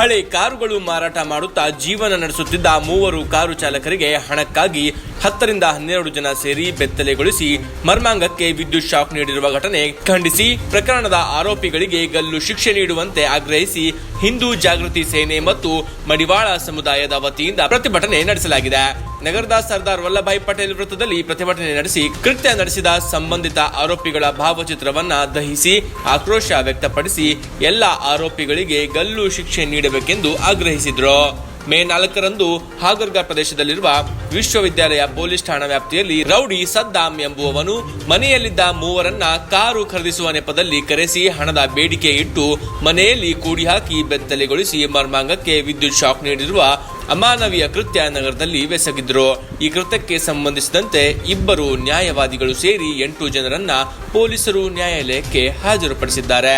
ಹಳೆ ಕಾರುಗಳು ಮಾರಾಟ ಮಾಡುತ್ತಾ ಜೀವನ ನಡೆಸುತ್ತಿದ್ದ ಮೂವರು ಕಾರು ಚಾಲಕರಿಗೆ ಹಣಕ್ಕಾಗಿ ಹತ್ತರಿಂದ ಹನ್ನೆರಡು ಜನ ಸೇರಿ ಬೆತ್ತಲೆಗೊಳಿಸಿ ಮರ್ಮಾಂಗಕ್ಕೆ ವಿದ್ಯುತ್ ಶಾಕ್ ನೀಡಿರುವ ಘಟನೆ ಖಂಡಿಸಿ ಪ್ರಕರಣದ ಆರೋಪಿಗಳಿಗೆ ಗಲ್ಲು ಶಿಕ್ಷೆ ನೀಡುವಂತೆ ಆಗ್ರಹಿಸಿ ಹಿಂದೂ ಜಾಗೃತಿ ಸೇನೆ ಮತ್ತು ಮಡಿವಾಳ ಸಮುದಾಯದ ವತಿಯಿಂದ ಪ್ರತಿಭಟನೆ ನಡೆಸಲಾಗಿದೆ. ನಗರದ ಸರ್ದಾರ್ ವಲ್ಲಭಾಯಿ ಪಟೇಲ್ ವೃತ್ತದಲ್ಲಿ ಪ್ರತಿಭಟನೆ ನಡೆಸಿ ಕೃತ್ಯ ನಡೆಸಿದ ಸಂಬಂಧಿತ ಆರೋಪಿಗಳ ಭಾವಚಿತ್ರವನ್ನ ದಹಿಸಿ ಆಕ್ರೋಶ ವ್ಯಕ್ತಪಡಿಸಿ ಎಲ್ಲ ಆರೋಪಿಗಳಿಗೆ ಗಲ್ಲು ಶಿಕ್ಷೆ ನೀಡಬೇಕೆಂದು ಆಗ್ರಹಿಸಿದ್ರು. ಮೇ ನಾಲ್ಕರಂದು ಹಾಗರ್ಗ ಪ್ರದೇಶದಲ್ಲಿರುವ ವಿಶ್ವವಿದ್ಯಾಲಯ ಪೊಲೀಸ್ ಠಾಣಾ ವ್ಯಾಪ್ತಿಯಲ್ಲಿ ರೌಡಿ ಸದ್ದಾಂ ಎಂಬುವವನು ಮನೆಯಲ್ಲಿದ್ದ ಮೂವರನ್ನ ಕಾರು ಖರೀದಿಸುವ ನೆಪದಲ್ಲಿ ಕರೆಸಿ ಹಣದ ಬೇಡಿಕೆ ಇಟ್ಟು ಮನೆಯಲ್ಲಿ ಕೂಡಿ ಹಾಕಿ ಬೆತ್ತಲೆಗೊಳಿಸಿ ಮರ್ಮಾಂಗಕ್ಕೆ ವಿದ್ಯುತ್ ಶಾಕ್ ನೀಡಿರುವ ಅಮಾನವೀಯ ಕೃತ್ಯ ನಗರದಲ್ಲಿ ಬೆಸಗಿದ್ರು ಈ ಕೃತ್ಯಕ್ಕೆ ಸಂಬಂಧಿಸಿದಂತೆ ಇಬ್ಬರು ನ್ಯಾಯವಾದಿಗಳು ಸೇರಿ ಎಂಟು ಜನರನ್ನ ಪೊಲೀಸರು ನ್ಯಾಯಾಲಯಕ್ಕೆ ಹಾಜರುಪಡಿಸಿದ್ದಾರೆ.